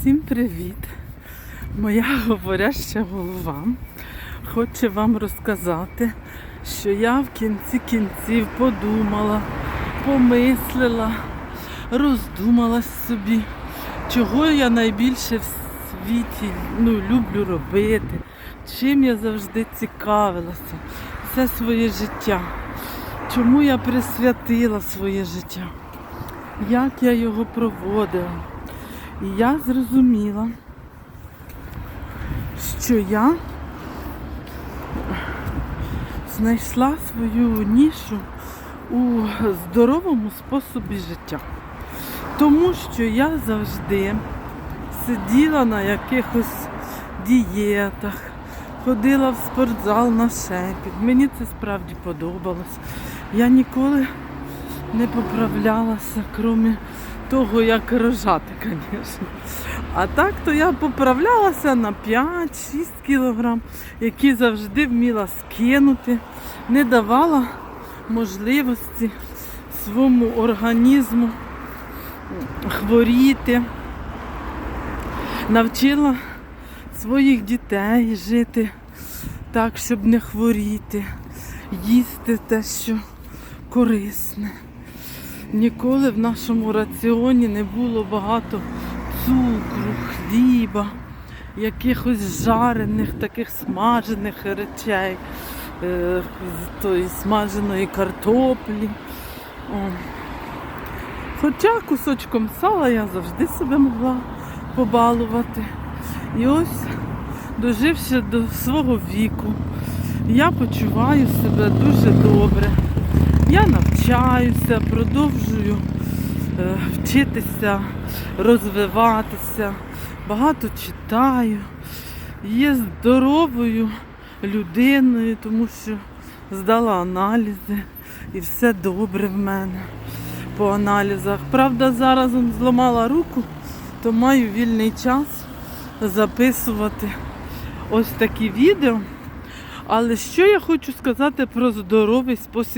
Всім привіт! Моя говоряща голова хоче вам розказати, що я в кінці кінців подумала, помислила, роздумала собі, чого я найбільше в світі ну, люблю робити, чим я завжди цікавилася все своє життя, чому я присвятила своє життя, як я його проводила. І я зрозуміла, що я знайшла свою нішу у здоровому способі життя. Тому що я завжди сиділа на якихось дієтах, ходила в спортзал на шепіт. Мені це справді подобалось. Я ніколи не поправлялася, крім того, як рожати, звісно. А так то я поправлялася на 5-6 кілограм, які завжди вміла скинути, не давала можливості своєму організму хворіти. Навчила своїх дітей жити так, щоб не хворіти, їсти те, що корисне. Ніколи в нашому раціоні не було багато цукру, хліба, якихось жарених, таких смажених речей, е, тої смаженої картоплі. О. Хоча кусочком сала я завжди себе могла побалувати. І ось, доживши до свого віку, я почуваю себе дуже добре. Я навчаюся, продовжую е, вчитися, розвиватися, багато читаю, є здоровою людиною, тому що здала аналізи і все добре в мене по аналізах. Правда, зараз зламала руку, то маю вільний час записувати ось такі відео. Але що я хочу сказати про здоровий спосіб